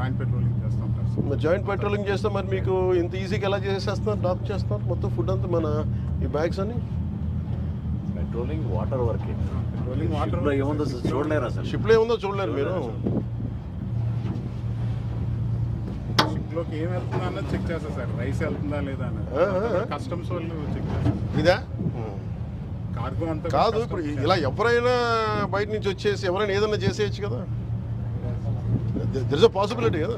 Joint patrolling చేస్తూ sir. మరి joint patrolling చేస్తే మరి మీకు ఇంత ఈజీగా ఎలా చేసేస్తున్నారు డాక్ చేస్తున్నారు మొత్తం ఫుడ్ అంతా మన ఈ బ్యాగ్స్ అని పెట్రోలింగ్ వాటర్ వర్కే పెట్రోలింగ్ వాటర్ ఏముందో చూడలేరు అసలు? షిప్లో ఏముందో చూడలేరు మీరు. షిప్లోకి ఏం వెళ్తుందా అన్నది చెక్ చేస్తారు సార్. రైస్ వెళ్తుందా లేదా. అన్నది. కస్టమ్స్ వాళ్ళు చెక్ చేస్తారు. ఇదా? కార్గో అంతా కాదు customs ఇప్పుడు ఇలా ఎవరైనా బయట నుంచి వచ్చేసి ఎవరైనా ఏదైనా చేసేయచ్చు కదా. దర్ ఇస్ అ పాసిబిలిటీ కదా.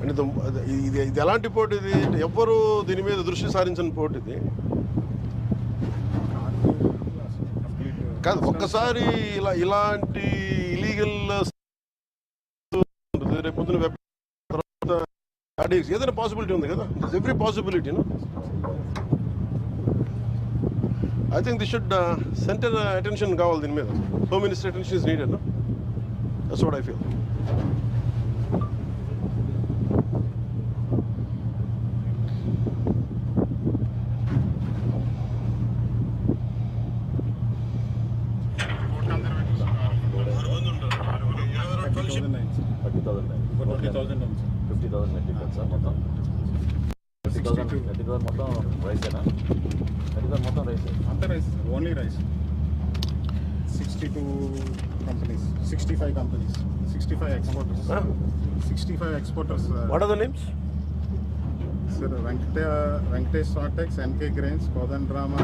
అంటే ఇది- ఇది ఇది ఎలాంటి పోటీ ఇది? ఎవ్వరు దీని మీద దృష్టి సారించిన పోటీ ఇది? కాదు ఒక్కసారి ఇలా ఇలాంటి ఇలీగల్ రేపు పొద్దున వెబ్ ఏదైనా పాసిబిలిటీ ఉంది కదా? Every possibility I think the should centre attention కావాలి దీని మీద. Home minister attention is needed that's what I feel Food conservatives thirty thousand అయింది sir thirty thousand twenty thousand ఉంది sir fifty thousand metric ton sir మొత్తం thirty thousand thirty thousand మొత్తం రైసేనా thirty thousand మొత్తం రైసే అంతా rice only rice sixty two companies sixty five companies sixty five exporters sixty five exporters what are the names sir Venkata Venkatesh sortex NK grains Kodandarama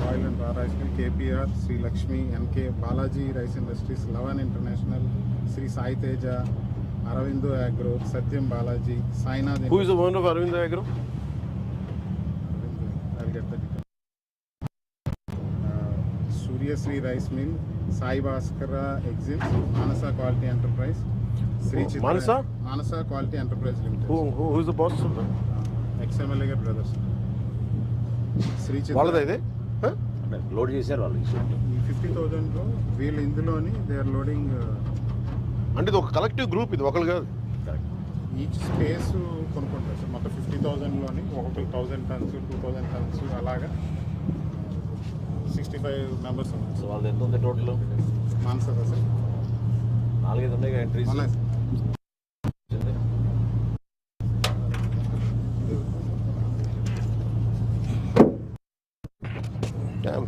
boil and raw rice mill KPR Sri Lakshmi NK Balaji rice industries Lavan international Sri Sai Teja Aurobindo agro Satyam Balaji Sainath who is the owner of Aravind agro Suryasri rice mill Sai Bhaskara exims Manasa quality enterprise Sri Chitra Manasa? Manasa quality enterprise who limited who is the boss ex MLA గారి brothers. Sri Chitra ఇది? Load చేశారు వాళ్ళు ఈ fifty థౌజండ్లో వీళ్ళు ఇందులోని they are loading అంటే ఇది ఒక కలెక్టివ్ గ్రూప్ ఇది ఒకరు కాదు. కరెక్ట్ ఈచ్ స్పేస్ కొనుక్కుంటారు సార్. మొత్తం ఫిఫ్టీ థౌజండ్లోని ఒక్కొక్కరు thousand tons two thousand tons అలాగా సిక్స్టీ ఫైవ్ మెంబర్స్ ఉన్నారు సో వాళ్ళది ఎంత ఉంది టోటల్ మానస సార్ నాలుగైదు ఉన్నాయి ఎంట్రీస్ ఉన్నాయి. Damn.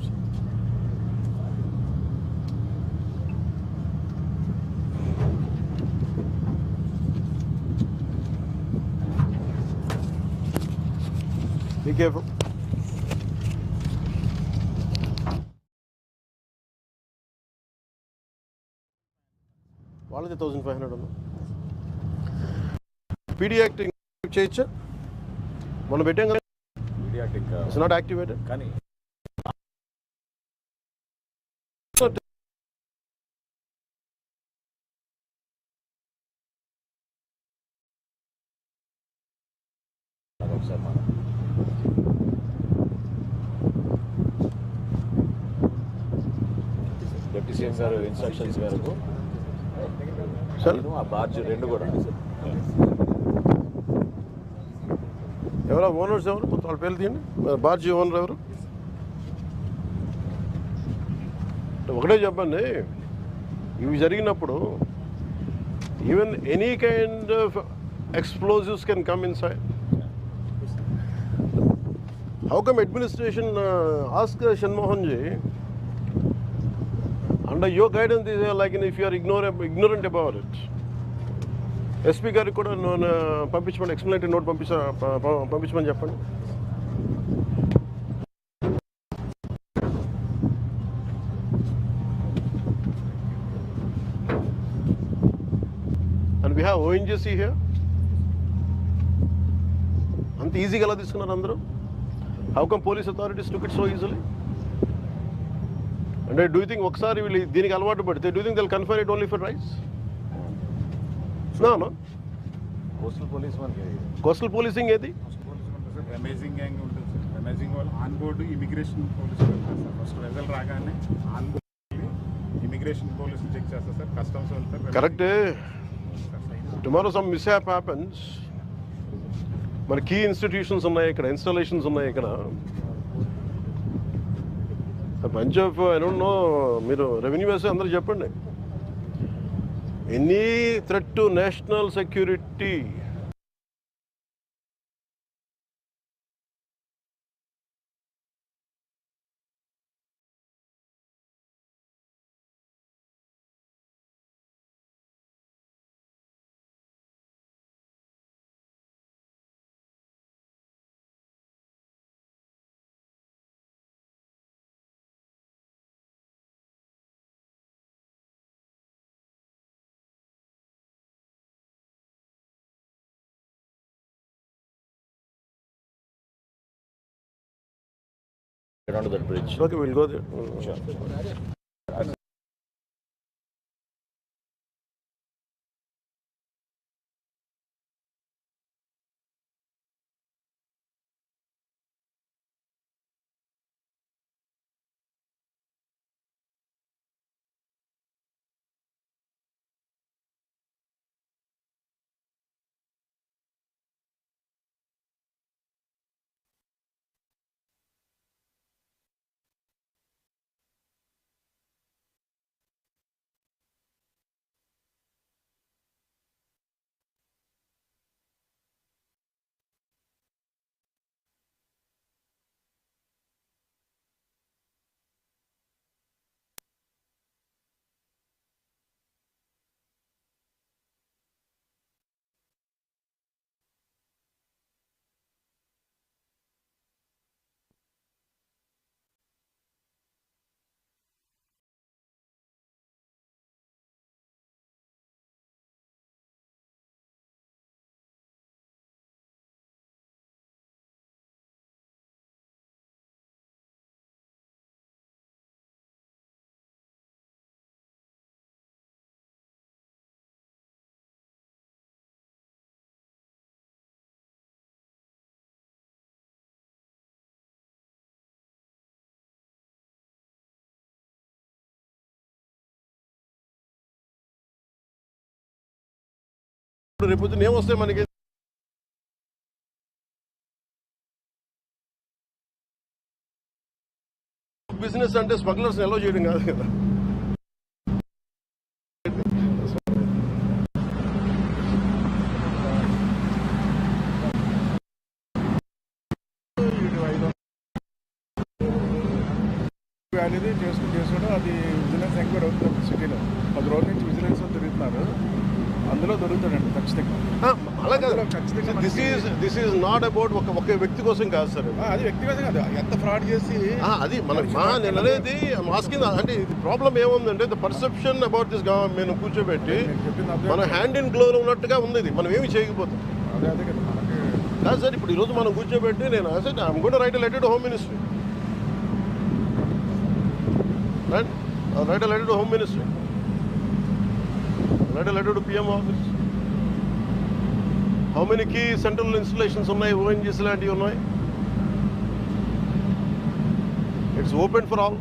Be careful. వాళ్ళది థౌజండ్ ఫైవ్ హండ్రెడ్ ఉన్నా పీడియాక్టింగ్ చేయొచ్చా? మనం పెట్టాం కదా. ఇట్స్ నాట్ యాక్టివేటెడ్ కానీ డిప్యూటీ సీఎం గారు ఇన్స్ట్రక్షన్స్ మేరకు నేను ఆ బార్జ్ రెండు కూడా ఎవరా? ఓనర్స్ ఎవరు? మొత్తం వాళ్ళ పేర్లు తీయండి. బార్జీ ఓనర్ ఎవరు? ఒకటే చెప్పండి. ఇవి జరిగినప్పుడు even any kind of explosives can come inside how come administration ask Shanmohan ji and your guidance is like if you are ignore ignorant about it SP గారికి కూడా నేను పంపించమని ఎక్స్ప్లెనేటరీ నోట్ పంపించ పంపించమని చెప్పండి. And we have ONGC here అంత ఈజీగా ఎలా తీసుకున్నారు అందరూ? How come police authorities took it so easily అంటే డూ థింక్ ఒకసారి వీళ్ళు దీనికి అలవాటు పడితే do think they'll confine it only for rice no coastal police మనకి కోస్టల్ పోలీసింగ్ ఏది? అమేజింగ్ గ్యాంగ్ ఉంటుంది సార్. అమేజింగ్ వాళ్ళు ఆన్ బోర్డు ఇమిగ్రేషన్ పోలీసులు వెళ్తారు సార్. ఫస్ట్ వెజల్ రాగానే ఆన్ బోర్డు ఇమిగ్రేషన్ పోలీసులు చెక్ చేస్తారు సార్. కస్టమ్స్ వెళ్తారు కరెక్టే టుమారో సమ్ మిస్హ్యాప్ హ్యాపెన్స్ మన కీ ఇన్స్టిట్యూషన్స్ ఉన్నాయి ఇక్కడ ఇన్స్టాలేషన్స్ ఉన్నాయి ఇక్కడ. Bunch of I don't know మీరు రెవెన్యూ వేసే అందరూ చెప్పండి. Any threat to national security Get that bridge. Okay, we'll go there. Sure. పొద్దున్న ఏమొస్తాయి మనకి? బిజినెస్ అంటే స్మగ్లర్స్ ఎలా చేయడం కాదు కదా. అనేది చేసుకుని చేసుకోవడం అది విజిలెన్స్ ఎంక్వైరీ అవుతుంది సిటీలో. పది రోజుల నుంచి విజిలెన్స్ తిరుగుతున్నారు. అందులో దొరుకుతాడండి ఖచ్చితంగా. ఆ, అలా కాదు. అందులో ఖచ్చితంగా this is this is not about ఒక ఒక వ్యక్తి కోసం కాదు సార్ అది వ్యక్తిగతంగా అది ఎంత ఫ్రాడ్ చేసి అది మన మా నేను అనేది మాస్కింగ్ అంటే ఇది ప్రాబ్లం ఏముందంటే ద పర్సెప్షన్ అబౌట్ దిస్ మేము కూర్చోబెట్టి మన హ్యాండ్ ఇన్ గ్లోలో ఉన్నట్టుగా ఉంది ఇది. మనం ఏమి చేయకపోతాం? కదా కాదు సార్ ఇప్పుడు ఈరోజు మనం కూర్చోబెట్టి నేను అసలు ఐమ్ కూడా write letter to home ministry write write letter to home ministry write letter to PM office how many central installations ఉన్నాయి? ఓఎన్జీస్ లాంటివి ఉన్నాయి? It's open for all